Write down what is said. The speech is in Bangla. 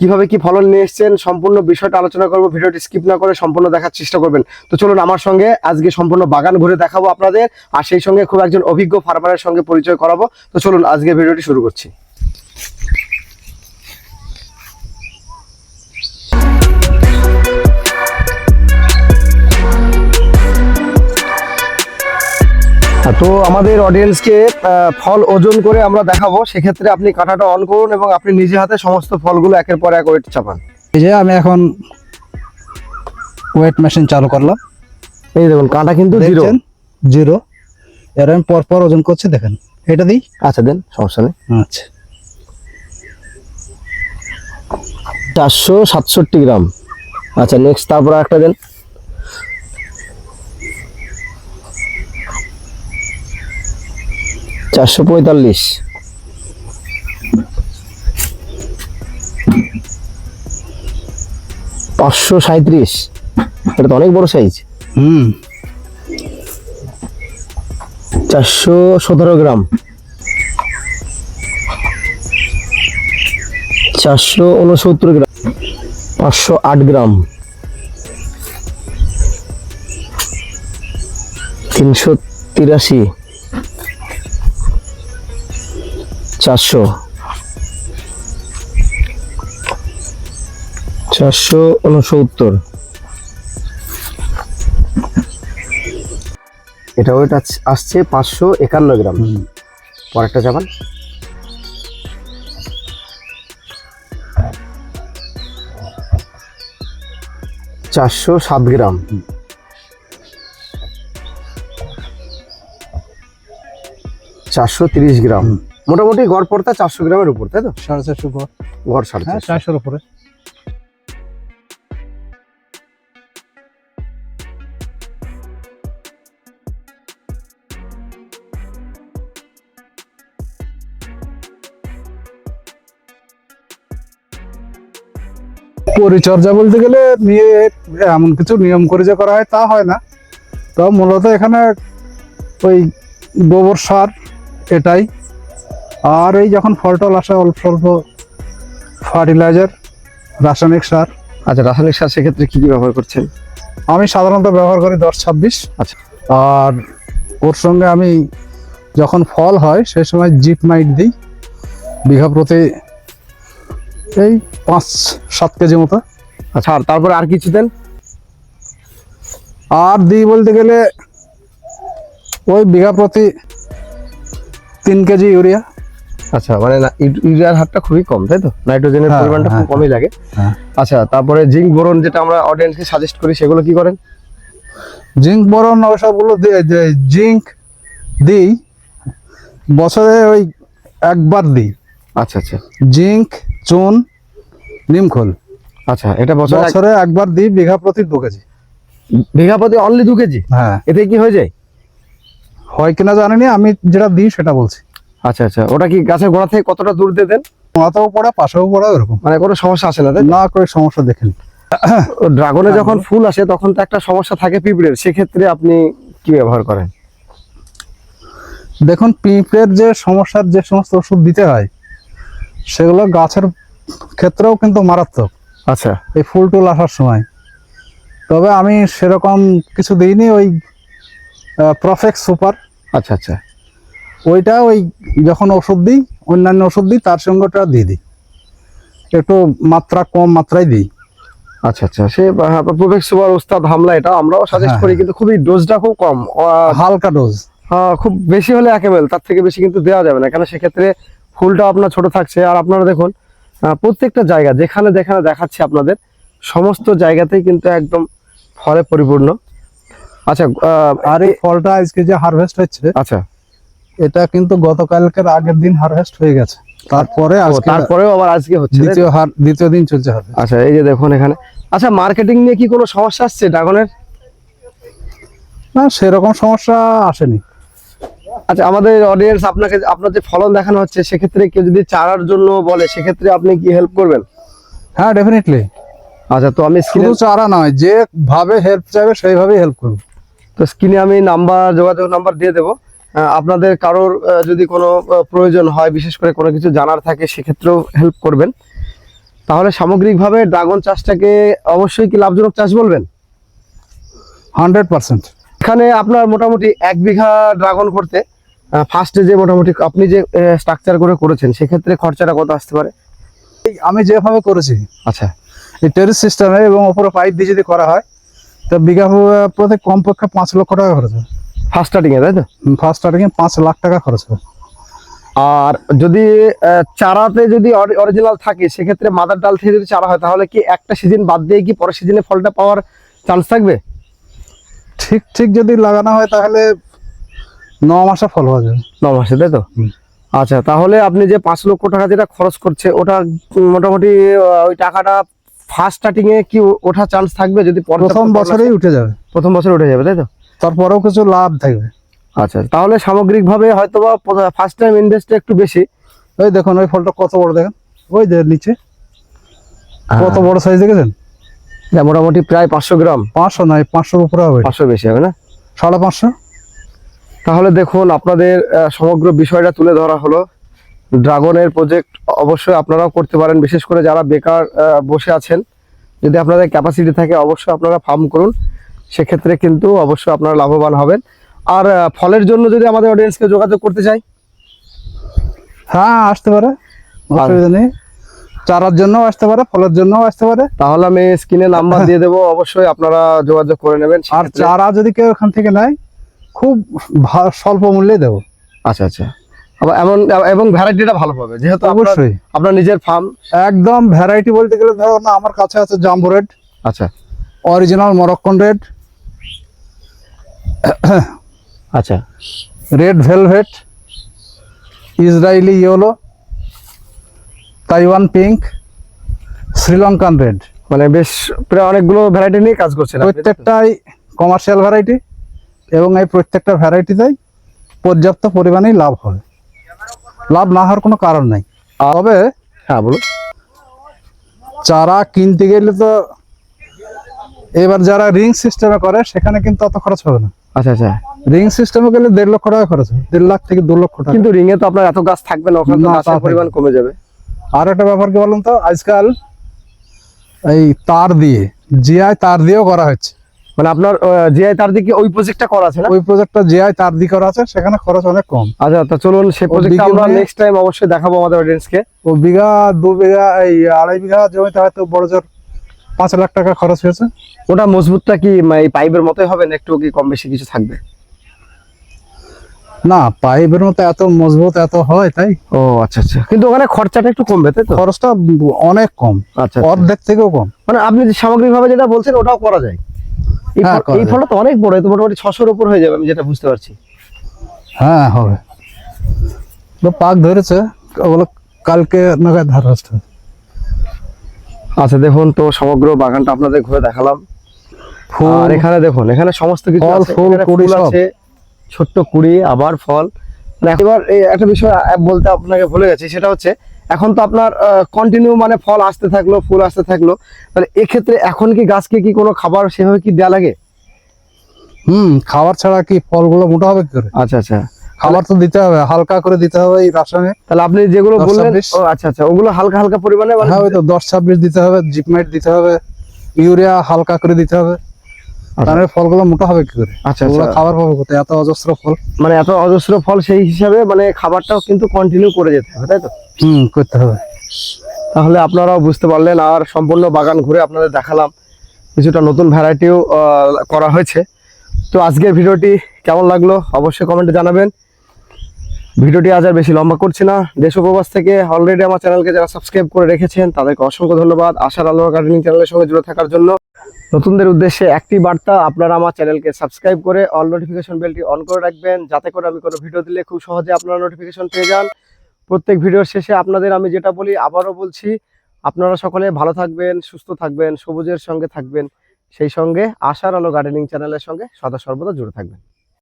কীভাবে কি ফলন নিয়ে এসছেন, সম্পূর্ণ বিষয়টা আলোচনা করব, ভিডিওটি স্কিপ না করে সম্পূর্ণ দেখার চেষ্টা করবেন। তো চলুন আমার সঙ্গে আজকে সম্পূর্ণ বাগান ঘুরে দেখাবো আপনাদের, আর সেই সঙ্গে খুব একজন অভিজ্ঞ ফার্মারের সঙ্গে পরিচয় করাবো। তো চলুন আজকে ভিডিওটি শুরু করছি। তো আমাদের অডিয়েন্সকে ফল ওজন করে আমরা দেখাবো। সেক্ষেত্রে আপনি কাঁটাটা অন করুন এবং আপনি নিজে হাতে সমস্ত ফলগুলো একের পর এক ওয়েট চাপান। এই যে আমি এখন ওয়েট মেশিন চালু করলাম। এই দেখুন কাঁটা কিন্তু জিরো জিরো এর আমি পর পর ওজন করছি দেখেন। এটা দিই? আচ্ছা দেন সমস্যা নেই। আচ্ছা। চারশো সাতষট্টি গ্রাম। আচ্ছা নেক্সট তারপর একটা দেন। চারশো পঁয়তাল্লিশ। পাঁচশো সাঁত্রিশ এটা তো অনেক বড় সাইজ। হুম। চারশো সতেরো গ্রাম। চারশো উনসত্তর গ্রাম। পাঁচশো আট গ্রাম। তিনশো তিরাশি। চারশো। চারশো উনসত্তর। এটা ওয়েট আসছে পাঁচশো একান্ন গ্রাম। পরেরটা যাবেন। চারশো সাত গ্রাম। চারশো তিরিশ গ্রাম। মোটামুটি গড় পড়তা চারশো গ্রামের উপর তাই তো সাড়ে চারশো গড়। গড় সাড়ে হ্যাঁ চারশো। চারশোর উপরে পরিচর্যা বলতে গেলে নিয়ে এমন কিছু নিয়ম করে যে করা হয় তা হয় না তো মূলত এখানে ওই গোবর সার এটাই আর এই যখন ফল টল আসে অল্প অল্প ফার্টিলাইজার রাসায়নিক সার। আচ্ছা রাসায়নিক সার সেক্ষেত্রে কী কী ব্যবহার করছেন? আমি সাধারণত ব্যবহার করি দশ ছাব্বিশ। আচ্ছা। আর ওর সঙ্গে আমি যখন ফল হয় সেই সময় জিপ মাইট দিই বিঘা প্রতি এই পাঁচ সাত কেজি মতো। আচ্ছা আর তারপরে আর কিছু দেন? আর দিই বলতে গেলে ওই বিঘা প্রতি তিন কেজি ইউরিয়া। আচ্ছা মানে ইউ- ইউরিয়ার হারটা খুবই কম তাই তো? নাইট্রোজেনের হ্যাঁ, পরিমাণটা খুব হ্যাঁ, কমই লাগে। হ্যাঁ। আচ্ছা তারপরে জিঙ্ক বোরন যেটা আমরা অডিয়েন্সকে সাজেস্ট করি সেগুলো কি করেন? জিঙ্ক বরন ওসবগুলো জিঙ্ক দিই বছরে ওই একবার দিই। আচ্ছা আচ্ছা। জিঙ্ক চুন নিমখোল আচ্ছা এটা বছর বছরে একবার দিই বিঘা প্রতি দু কেজি। বিঘা প্রতি অনলি দু কেজি? হ্যাঁ। এতে কি হয়ে যায়? হয় কিনা জানি না আমি যেটা দিই সেটা বলছি। আচ্ছা আচ্ছা। ওটা কি গাছের গোড়া থেকে কতটা দূর দিয়ে দেন? মাথাও পড়া পাশেও পড়া ওরকম। মানে কোনো সমস্যা আসে না না করে সমস্যা দেখেনি। ড্রাগনে যখন ফুল আসে তখন তো একটা সমস্যা থাকে পিঁপড়ের। সেক্ষেত্রে আপনি কি ব্যবহার করেন? দেখুন পিঁপড়ের যে সমস্যার যে সমস্ত ওষুধ দিতে হয় সেগুলো গাছের ক্ষেত্রেও কিন্তু মারাত্মক। আচ্ছা। এই ফুল টুল আসার সময়। তবে আমি সেরকম কিছু দিইনি ওই প্রফেক্ট সুপার আচ্ছা আচ্ছা। ওইটা ওই যখন ওষুধ দিই অন্যান্য ওষুধ দিই তার সঙ্গে ওটা দিয়ে দিই। একটু মাত্রা কম মাত্রায় দিই। আচ্ছা আচ্ছা। সে প্রফেক্ট সুপার ওস্তাদ হামলা এটা আমরাও সাজেস্ট হ্যাঁ, করি হ্যাঁ। কিন্তু খুবই ডোজটা খুব কম। হালকা ডোজ আহ, খুব বেশি হলে এক এম তার থেকে বেশি কিন্তু দেওয়া যাবে না। কেন সেক্ষেত্রে ফুলটা আপনার ছোট থাকছে। আর আপনারা দেখুন প্রত্যেকটা জায়গা যেখানে যেখানে দেখাচ্ছে আপনাদের সমস্ত জায়গাতেই কিন্তু একদম ফলে পরিপূর্ণ। আচ্ছা আর এই ফলটা আজকে যে হারভেস্ট হচ্ছে আচ্ছা। এটা কিন্তু গতকালকের আগের দিন হারভেস্ট হয়ে গেছে। তারপরে তারপরেও আবার আজকে হচ্ছে দ্বিতীয় হার দ্বিতীয় দিন চলছে হারভেস্ট আচ্ছা এই যে দেখুন এখানে। আচ্ছা মার্কেটিং নিয়ে কি কোনো সমস্যা আসছে ড্রাগনের? না সেরকম সমস্যা আসেনি। আচ্ছা আমাদের অডিয়েন্স আপনাকে আপনার যে ফলন দেখানো হচ্ছে সেক্ষেত্রে কেউ যদি চারার জন্য বলে সেক্ষেত্রে আপনি কি হেল্প করবেন? হ্যাঁ ডেফিনেটলি আচ্ছা তো আমি শুধু চারা নয় যে ভাবে হেল্প চাইবে সেইভাবেই হেল্প করব। তো স্ক্রিনে আমি নাম্বার যোগাযোগ নাম্বার দিয়ে দেবো। আপনাদের কারোর যদি কোনো প্রয়োজন হয় বিশেষ করে কোনো কিছু জানার থাকে সেক্ষেত্রেও হেল্প করবেন। তাহলে সামগ্রিকভাবে ড্রাগন চাষটাকে অবশ্যই কি লাভজনক চাষ বলবেন? Hundred percent. এখানে আপনার মোটামুটি এক বিঘা ড্রাগন করতে ফার্স্টে যে মোটামুটি আপনি যে স্ট্রাকচার করে করেছেন সেক্ষেত্রে খরচাটা কত আসতে পারে? আমি যেভাবে করেছি আচ্ছা। এই টেরিস সিস্টেমে এবং ওপরে পাইপ দিয়ে যদি করা হয় তো বিঘা প্রতি কমপক্ষে পাঁচ লক্ষ টাকা খরচ হবে ফার্স্ট স্টার্টিংয়ে তাই তো? ফার্স্ট স্টার্টিংয়ে পাঁচ লাখ টাকা খরচ হবে আর যদি চারাতে যদি অরিজিনাল থাকে সেক্ষেত্রে মাদার ডাল থেকে যদি চারা হয় তাহলে কি একটা সিজন বাদ দিয়ে কি পরের সিজনে ফলটা পাওয়ার চান্স থাকবে? ঠিক ঠিক যদি লাগানো হয় তাহলে ন মাসে ফল হয়ে যাবে। ন মাসে তাই তো? আচ্ছা তাহলে আপনি যে পাঁচ লক্ষ টাকা যেটা খরচ করছে ওটা মোটামুটি ওই টাকাটা ফার্স্ট স্টার্টিং এ কি ও- ওঠার চান্স থাকবে? যদি প্রথম বছরেই উঠে যাবে। প্রথম বছরে উঠে যাবে তাই তো? তারপরেও কিছু লাভ থাকবে। আচ্ছা তাহলে সামগ্রিকভাবে হয়তো বা ফার্স্ট টাইম ইনভেস্টটা একটু বেশি। ওই দেখুন ওই ফলটা কত বড় দেখেন? ওই যে নিচে। কত বড় সাইজ দেখেছেন? মোটামুটি প্রায় পাঁচশো গ্রাম। পাঁচশো নয় পাঁচশোর উপরে হবে। পাঁচশো বেশি হবে না? সাড়ে পাঁচশো। তাহলে দেখুন আপনাদের সমগ্র বিষয়টা তুলে ধরা হলো। ড্রাগনের প্রজেক্ট অবশ্যই আপনারাও করতে পারেন বিশেষ করে যারা বেকার বসে আছেন। যদি আপনাদের ক্যাপাসিটি থাকে অবশ্যই আপনারা ফার্ম করুন। সেক্ষেত্রে কিন্তু অবশ্যই আপনারা লাভবান হবেন। আর ফলের জন্য যদি আমাদের অডিয়েন্সকে যোগাযোগ করতে চাই হ্যাঁ আসতে পারে। অসুবিধা নেই। চারার জন্যও আসতে পারে ফলের জন্যও আসতে পারে। তাহলে আমি স্ক্রিনে নাম্বার দিয়ে দেবো অবশ্যই আপনারা যোগাযোগ করে নেবেন আর চারা যদি কেউ এখান থেকে নেয় খুব স্বল্প মূল্যে দেবো। আচ্ছা আচ্ছা। এমন এবং ভ্যারাইটিটা ভালো পাবে যেহেতু আপনার অবশ্যই। আপনার নিজের ফার্ম একদম ভ্যারাইটি বলতে গেলে ধরো না আমার কাছে আছে জাম্বো রেড আচ্ছা। অরিজিনাল মরক্কন রেড আচ্ছা। Red velvet Israeli yellow Taiwan pink Sri Lankan red মানে বেশ প্রায় অনেকগুলো ভ্যারাইটি নিয়ে কাজ তো? প্রত্যেকটাই কমার্শিয়াল ভ্যারাইটি এবং এই প্রত্যেকটা ভ্যারাইটিতেই পর্যাপ্ত পরিমাণেই লাভ হবে লাভ না হওয়ার কোনো কারণ নাই। তবে হ্যাঁ বলুন। চারা কিনতে গেলে তো এবার যারা রিং সিস্টেমে করে সেখানে কিন্তু অত খরচ হবে না। আচ্ছা আচ্ছা। রিং সিস্টেমে গেলে দেড় লক্ষ টাকা খরচ হবে দেড় লাখ থেকে দু লক্ষ টাকা। কিন্তু রিং এ তো আপনার এত গাছ থাকবে না ওখানে গাছের পরিমাণ কমে যাবে। আর একটা ব্যাপার কি বলুন তো? আজকাল এই তার দিয়ে জিআই তার দিয়েও করা হচ্ছে। মানে আপনার জিআই তার দিকে ওই প্রজেক্টটা করা আছে না? ওই প্রজেক্টটা জিআই তার দিয়ে করা আছে সেখানে খরচ অনেক কম। আচ্ছা তা চলুন সেই প্রজেক্টটা আমরা নেক্সট টাইম অবশ্যই দেখাবো আমাদের অডিয়েন্সকে ও বিঘা দু বিঘা এই আড়াই বিঘা জমিতে হয়তো বড় জোর পাঁচ লাখ টাকা খরচ হয়েছে? ওটা মজবুতটা কি মানে এই পাইপের মতোই হবে না একটু কি কম বেশি কিছু থাকবে? না পাইপের মতো এত মজবুত এত হয় তাই? ও আচ্ছা আচ্ছা। কিন্তু ওখানে খরচাটা একটু কমবে তাই তো? খরচটা অনেক কম। আচ্ছা আচ্ছা। অর্ধেক থেকেও কম। মানে আপনি যে সামগ্রিকভাবে যেটা বলছেন ওটাও করা যায়। এই হ্যাঁ। ফলটা তো অনেক বড় মোটামুটি ছশোর উপর হয়ে যাবে আমি যেটা বুঝতে পারছি। হ্যাঁ হবে। তো পাক ধরেছে ওগুলো কালকে নাগাদ হারভেস্ট হবে। আচ্ছা দেখুন তো সমগ্র বাগানটা আপনাদের ঘুরে দেখালাম। আর এখানে দেখুন এখানে সমস্ত কিছু ফল, ফুল, কুড়ি আছে ছোট্ট কুড়ি আবার ফল। মানে এবার এই একটা বিষয় বলতে আপনাকে ভুলে গেছি সেটা হচ্ছে এখন তো আপনার কন্টিনিউ মানে ফল আসতে থাকল ফুল আসতে থাকল। তাহলে এক্ষেত্রে এখন কি গাছকে কি কোনো খাবার সেভাবে কি দেওয়া লাগে? হুম খাবার ছাড়া কি ফলগুলো মোটা হবে কি করে? আচ্ছা আচ্ছা। খাবার তো দিতে হবে হালকা করে দিতে হবে এই রাসায়নিক তাহলে আপনি যেগুলো বললেন ও আচ্ছা আচ্ছা ওগুলো হালকা হালকা পরিমাণে মানে হ্যাঁ ওই তো দশ ছাব্বিশ দিতে হবে জিপমাইট দিতে হবে ইউরিয়া হালকা করে দিতে হবে। তাহলে ফলগুলো মোটা হবে কি করে? আচ্ছা ওগুলো আচ্ছা। খাবার পাবে কোথায়? এত অজস্র ফল। মানে এত অজস্র ফল সেই হিসাবে মানে খাবারটাও কিন্তু কন্টিনিউ করে যেতে হবে তাই তো? হুম করতে হবে। তাহলে আপনারাও বুঝতে পারলেন আর সম্পূর্ণ বাগান ঘুরে আপনাদের দেখালাম কিছুটা নতুন ভ্যারাইটিও করা হয়েছে। তো আজকের ভিডিওটি কেমন লাগল? অবশ্যই কমেন্টে জানাবেন। ভিডিওটি আজ আর বেশি লম্বা করছি না। দেশ উপবাস থেকে অলরেডি আমার চ্যানেলকে যারা সাবস্ক্রাইব করে রেখেছেন, তাদেরকে অসংখ্য ধন্যবাদ। আশার আলো গার্ডেনিং চ্যানেলের সঙ্গে জুড়ে থাকার জন্য। নতুনদের উদ্দেশ্যে একটি বার্তা, আপনারা আমার চ্যানেলকে সাবস্ক্রাইব করে অল নোটিফিকেশন বেলটি অন করে রাখবেন। যাতে করে আমি কোনো ভিডিও দিলে খুব সহজে আপনারা নোটিফিকেশন পেয়ে যান। প্রত্যেক ভিডিওর শেষে আপনাদের আমি যেটা বলি, আবারও বলছি, আপনারা সকলে ভালো থাকবেন, সুস্থ থাকবেন, সবুজের সঙ্গে থাকবেন। সেই সঙ্গে আশার আলো গার্ডেনিং চ্যানেলের সঙ্গে সদা সর্বদা জুড়ে থাকবেন।